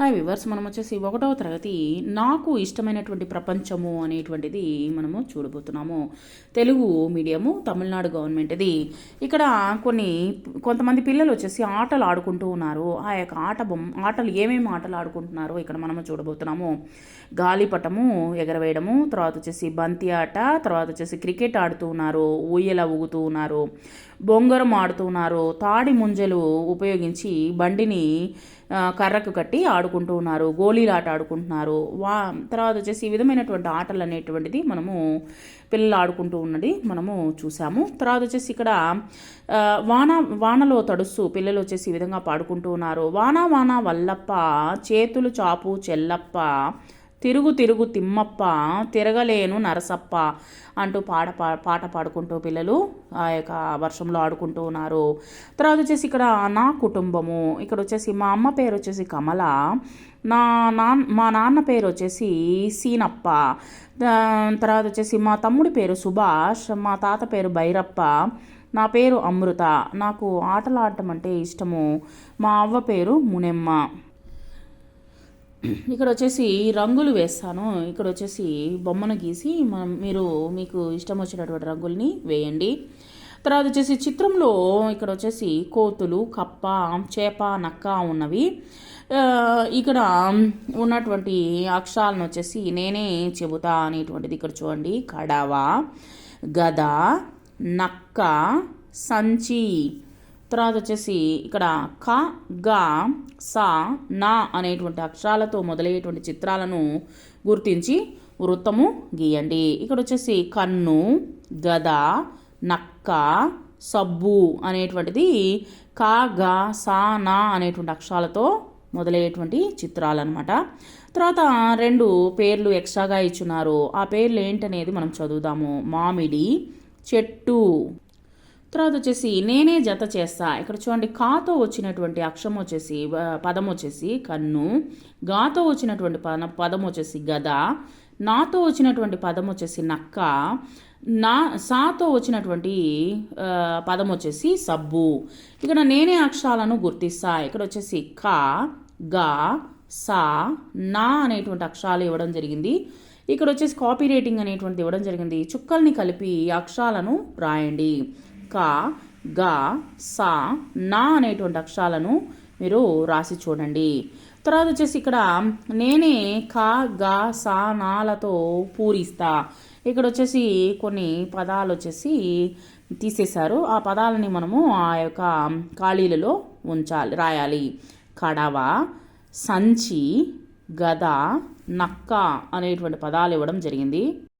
Hi viewers మనం వచ్చేసి ఒకటవ తరగతి. నాకు ఇష్టమైనటువంటి ప్రపంచము అనేటువంటిది మనము చూడబోతున్నాము. తెలుగు మీడియము తమిళనాడు గవర్నమెంట్ది. ఇక్కడ కొన్ని కొంతమంది పిల్లలు వచ్చేసి ఆటలు ఆడుకుంటూ ఉన్నారు. ఆ యొక్క ఆట బొమ్మ ఆటలు ఏమేమి ఆటలు ఆడుకుంటున్నారో ఇక్కడ మనము చూడబోతున్నాము. గాలిపటము ఎగరవేయడము తర్వాత వచ్చేసి బంతి ఆట తర్వాత వచ్చేసి క్రికెట్ ఆడుతూ ఉన్నారు ఊయల ఊగుతూ ఉన్నారు బొంగరం ఆడుతూ ఉన్నారు తాడి ముంజలు ఉపయోగించి బండిని కర్రకు కట్టి ఆడుకుంటూ ఉన్నారు. గోళీలాట ఆడుకుంటున్నారు. వా తర్వాత వచ్చేసి ఈ విధమైనటువంటి ఆటలు అనేటువంటిది మనము పిల్లలు ఆడుకుంటూ ఉన్నది మనము చూసాము తర్వాత వచ్చేసి ఇక్కడ వాన వానలో తడుస్తూ పిల్లలు వచ్చేసి ఈ విధంగా పాడుకుంటూ ఉన్నారు. వాన వాన వల్లప్ప చేతులు చాపు చెల్లప్ప తిరుగు తిరుగు తిమ్మప్ప తిరగలేను నరసప్ప అంటూ పాట పా పాట పాడుకుంటూ పిల్లలు ఆ యొక్క వర్షంలో ఆడుకుంటూ ఉన్నారు. తర్వాత వచ్చేసి ఇక్కడ నా కుటుంబము ఇక్కడ వచ్చేసి మా అమ్మ పేరు వచ్చేసి కమల నా నాన్న మా నాన్న పేరు వచ్చేసి సీనప్ప తర్వాత వచ్చేసి మా తమ్ముడి పేరు సుభాష్ మా తాత పేరు భైరప్ప నా పేరు అమృత నాకు ఆటలు ఆడటం అంటే ఇష్టము. మా అవ్వ పేరు మునెమ్మ. ఇక్కడ వచ్చేసి రంగులు వేస్తాను. ఇక్కడ వచ్చేసి బొమ్మను గీసి మనం మీరు మీకు ఇష్టం వచ్చినటువంటి రంగుల్ని వేయండి. తర్వాత వచ్చేసి చిత్రంలో ఇక్కడ వచ్చేసి కోతులు కప్ప చేప నక్క ఉన్నవి. ఇక్కడ ఉన్నటువంటి అక్షరాలను వచ్చేసి నేనే చెబుతా అనేటువంటిది ఇక్కడ చూడండి. కడవ గద నక్క సంచి. తర్వాత వచ్చేసి ఇక్కడ క గ సా నా అనేటువంటి అక్షరాలతో మొదలయ్యేటువంటి చిత్రాలను గుర్తించి వృత్తము గీయండి. ఇక్కడ వచ్చేసి కన్ను గద నక్క సబ్బు అనేటువంటిది క గ సా నా అనేటువంటి అక్షరాలతో మొదలయ్యేటువంటి చిత్రాలు అనమాట తర్వాత రెండు పేర్లు ఎక్స్ట్రాగా ఇచ్చున్నారు. ఆ పేర్లు ఏంటనేది మనం చదువుదాము. మామిడి చెట్టు. తర్వాత వచ్చేసి నేనే జత చేస్తా. ఇక్కడ చూడండి కాతో వచ్చినటువంటి అక్షరం వచ్చేసి పదం వచ్చేసి కన్ను. గాతో వచ్చినటువంటి పద పదం వచ్చేసి గద. నాతో వచ్చినటువంటి పదం వచ్చేసి నక్క. నా సాతో వచ్చినటువంటి పదం వచ్చేసి సబ్బు. ఇక్కడ నేనే అక్షరాలను గుర్తిస్తా. ఇక్కడ వచ్చేసి క గా సా నా అనేటువంటి అక్షరాలు ఇవ్వడం జరిగింది. ఇక్కడ వచ్చేసి కాపీ రేటింగ్ అనేటువంటిది ఇవ్వడం జరిగింది. చుక్కల్ని కలిపి ఈ అక్షరాలను రాయండి. క గ సా నా అనేటువంటి అక్షరాలను మీరు రాసి చూడండి. తర్వాత వచ్చేసి ఇక్కడ నేనే క గ సా నాలతో పూరిస్తా. ఇక్కడ వచ్చేసి కొన్ని పదాలు వచ్చేసి తీసేశారు. ఆ పదాలని మనము ఆ యొక్క ఖాళీలలో ఉంచాలి రాయాలి. కడవ సంచి గద నక్క అనేటువంటి పదాలు ఇవ్వడం జరిగింది.